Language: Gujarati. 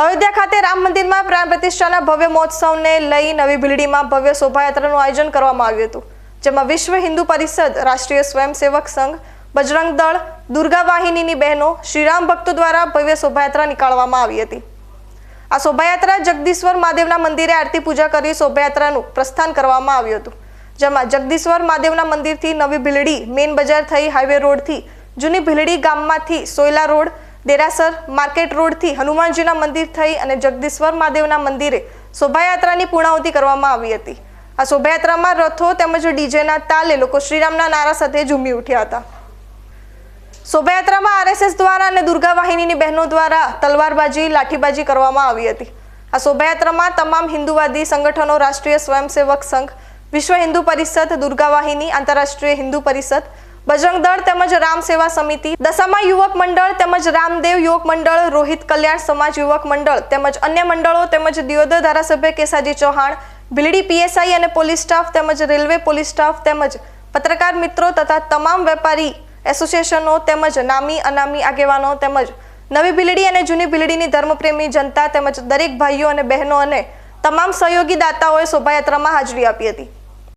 અયોધ્યા ખાતે રામ મંદિરમાં પ્રાણ પ્રતિષ્ઠાના ભવ્ય મહોત્સવને લઈ નવી બિલ્ડીમાં ભવ્ય શોભાયાત્રાનું આયોજન કરવામાં આવ્યું હતું, જેમાં વિશ્વ હિન્દુ પરિષદ, રાષ્ટ્રીય સ્વયંસેવક સંઘ, બજરંગ દળ, દુર્ગા વાહિનીની બહેનો, શ્રીરામ ભક્તો દ્વારા ભવ્ય શોભાયાત્રા નીકાળવામાં આવી હતી. આ શોભાયાત્રા જગદીશ્વર મહાદેવના મંદિરે આરતી પૂજા કરી શોભાયાત્રાનું પ્રસ્થાન કરવામાં આવ્યું હતું, જેમાં જગદીશ્વર મહાદેવના મંદિરથી નવી ભીલડી મેઇન બજાર થઈ હાઈવે રોડથી જૂની ભીલડી ગામમાંથી સોયલા રોડ દેરાસર માર્કેટ રોડથી હનુમાનજીના મંદિર થઈ અને જગદીશ્વર મહાદેવના મંદિરે શોભાયાત્રાની પૂર્ણાહુતિ કરવામાં આવી હતી. આ શોભાયાત્રામાં રથો તેમજ ડીજેના તાલે લોકો શ્રીરામના નારા સાથે ઝૂમી ઉઠ્યા હતા. શોભાયાત્રામાં આરએસએસ દ્વારા અને દુર્ગા વાહિનીની બહેનો દ્વારા તલવારબાજી, લાઠીબાજી કરવામાં આવી હતી. આ શોભાયાત્રામાં તમામ હિન્દુવાદી સંગઠનો, રાષ્ટ્રીય સ્વયંસેવક સંઘ, વિશ્વ હિન્દુ પરિષદ, દુર્ગા વાહિની, આંતરરાષ્ટ્રીય હિન્દુ પરિષદ બજરંગ દળ તેમજ રામ સેવા સમિતિ દશામા યુવક મંડળ તેમજ રામદેવ યુવક મંડળ, રોહિત કલ્યાણ સમાજ યુવક મંડળ તેમજ અન્ય મંડળો તેમજ દિયોદર ધારાસભ્ય કેસાજી ચૌહાણ, ભીલડી પીએસઆઈ અને પોલીસ સ્ટાફ તેમજ રેલવે પોલીસ સ્ટાફ તેમજ પત્રકાર મિત્રો તથા તમામ વેપારી એસોસિએશનો તેમજ નામી, અનામી આગેવાનો તેમજ નવી ભીલડી અને જૂની ભીલડીની ધર્મપ્રેમી જનતા તેમજ દરેક ભાઈઓ અને બહેનો અને તમામ સહયોગી દાતાઓએ શોભાયાત્રામાં હાજરી આપી હતી.